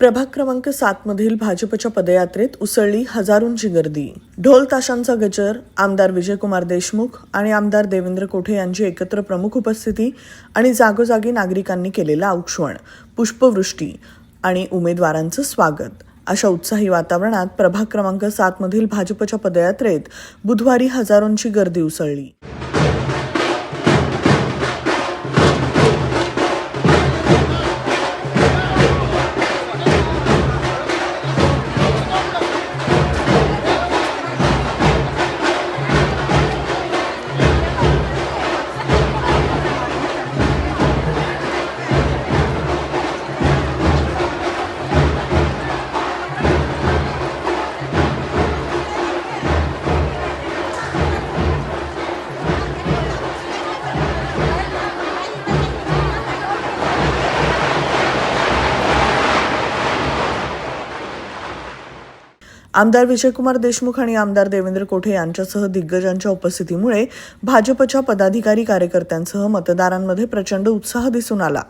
प्रभाग क्रमांक सात मधील भाजपच्या पदयात्रेत उसळली हजारोंची गर्दी ढोल ताशांचा गजर आमदार विजयकुमार देशमुख आणि आमदार देवेंद्र कोठे यांची एकत्र प्रमुख उपस्थिती आणि जागोजागी नागरिकांनी केलेलं औक्षण पुष्पवृष्टी आणि उमेदवारांचं स्वागत. अशा उत्साही वातावरणात प्रभाग क्रमांक सात मधील भाजपच्या पदयात्रेत बुधवारी हजारोंची गर्दी उसळली. आमदार विजयकुमार देशमुख आणि आमदार देवेंद्र कोठे यांच्यासह दिग्गजांच्या उपस्थितीमुळे भाजपच्या पदाधिकारी कार्यकर्त्यांसह मतदारांमध्ये प्रचंड उत्साह दिसून आला.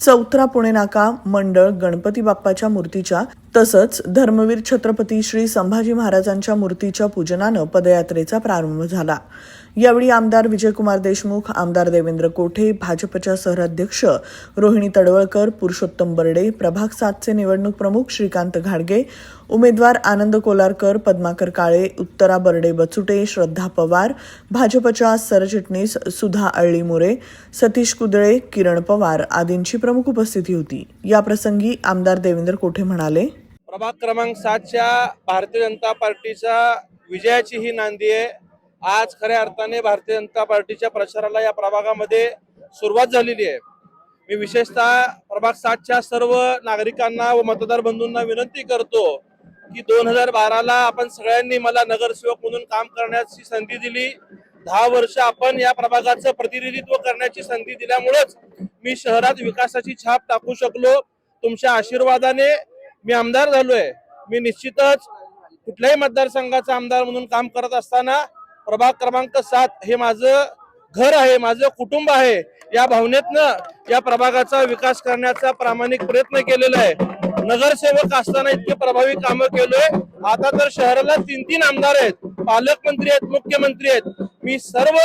चौथरा पुणे नाका मंडळ गणपती बाप्पाच्या मूर्तीच्या तसंच धर्मवीर छत्रपती श्री संभाजी महाराजांच्या मूर्तीच्या पूजनानं पदयात्रेचा प्रारंभ झाला. यावेळी आमदार विजयकुमार देशमुख आमदार देवेंद्र कोठे भाजपच्या शहराध्यक्ष रोहिणी तडवळकर पुरुषोत्तम बर्डे प्रभाग सातचे निवडणूक प्रमुख श्रीकांत घाडगे उमेदवार आनंद कोलारकर पद्माकर काळे उत्तरा बर्डे बचुटे श्रद्धा पवार भाजपच्या सरचिटणीस सुधा अळ्ळी मोरे सतीश कुदळे किरण पवार आदींची प्रमुख उपस्थिती होती. याप्रसंगी आमदार देवेंद्र कोठे म्हणाले प्रभाग क्रमांक सातच्या भारतीय जनता पार्टीच्या विजयाची ही नांदी आहे. आज खऱ्या अर्थाने भारतीय जनता पार्टीच्या प्रचाराला या प्रभागामध्ये सुरुवात झालेली आहे. मी विशेषतः प्रभाग सातच्या सर्व नागरिकांना व मतदार बंधूंना विनंती करतो की दोन हजार बाराला आपण सगळ्यांनी मला नगरसेवक म्हणून काम करण्याची संधी दिली. दहा वर्ष आपण या प्रभागाचं प्रतिनिधित्व करण्याची संधी दिल्यामुळेच मी शहरात विकासाची छाप टाकू शकलो. तुमच्या आशीर्वादाने मी आमदार झालोय. मी निश्चितच कुठल्याही मतदारसंघाचा आमदार म्हणून काम करत असताना प्रभाग क्रमांक सात हे माझं घर आहे माझं कुटुंब आहे. या भावनेतनं या प्रभागाचा विकास करण्याचा प्रामाणिक प्रयत्न केलेला आहे. नगरसेवक असताना इतके प्रभावी कामं केलोय. आता तर शहराला तीन तीन आमदार आहेत. पालकमंत्री आहेत मुख्यमंत्री आहेत. मी सर्व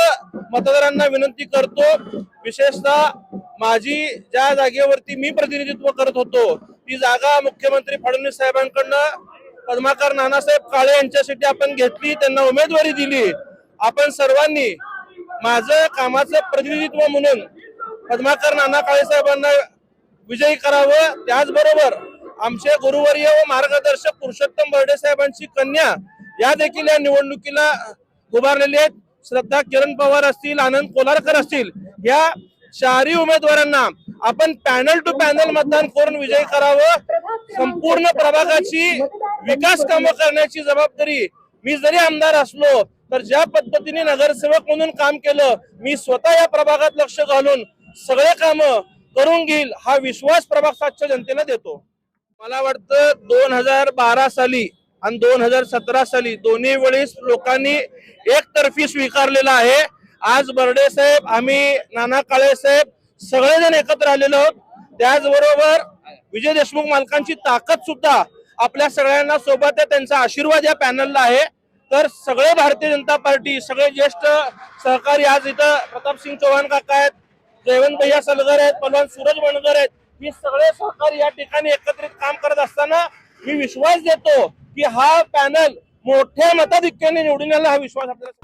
मतदारांना विनंती करतो. विशेषतः माझी ज्या जागेवरती मी प्रतिनिधित्व करत होतो ती जागा मुख्यमंत्री फडणवीस साहेबांकडनं पद्माकर नानासाहेब काळे यांच्यासाठी आपण घेतली त्यांना उमेदवारी दिली. आपण सर्वांनी माझं कामाचं प्रतिनिधित्व म्हणून पद्माकर नाना काळे साहेबांना विजयी करावं. त्याचबरोबर आमचे गुरुवर्य व मार्गदर्शक पुरुषोत्तम बर्डे साहेबांची कन्या या देखील या निवडणुकीला उभारलेली आहेत. श्रद्धा किरण पवार असतील आनंद कोलारकर असतील या शहरी उमेदवारांना आपण पॅनल टू पॅनल मतदान करून विजय करावं. संपूर्ण प्रभागाची विकास कामं करण्याची जबाबदारी मी जरी आमदार असलो तर ज्या पद्धतीने नगरसेवक म्हणून काम केलं मी स्वतः या प्रभागात लक्ष घालून सगळे काम करून घेईल हा विश्वास प्रभाग सातच्या जनतेला देतो. मला वाटतं दोन हजार बारा साली आणि दोन हजार सतरा साली दोन्ही वेळेस लोकांनी एकतर्फी स्वीकारलेला आहे. आज बर्डे साहेब आम्ही नाना काळे साहेब सगळेजण एकत्र आलेलो आहोत. त्याचबरोबर विजय देशमुख मालकांची ताकद सुद्धा आपल्या सगळ्यांना सोबत आहे. त्यांचा आशीर्वाद या पॅनलला आहे. तर सगळे भारतीय जनता पार्टी सगळे ज्येष्ठ सहकारी आज इथं प्रतापसिंग चौहान काका आहेत जयवंत भैया सलगर आहेत पलवान सूरज वणकर आहेत. ही सगळे सहकारी या ठिकाणी एकत्रित काम करत असताना मी विश्वास देतो की हा पॅनल मोठ्या मताधिक्याने निवडून हा विश्वास आपल्याला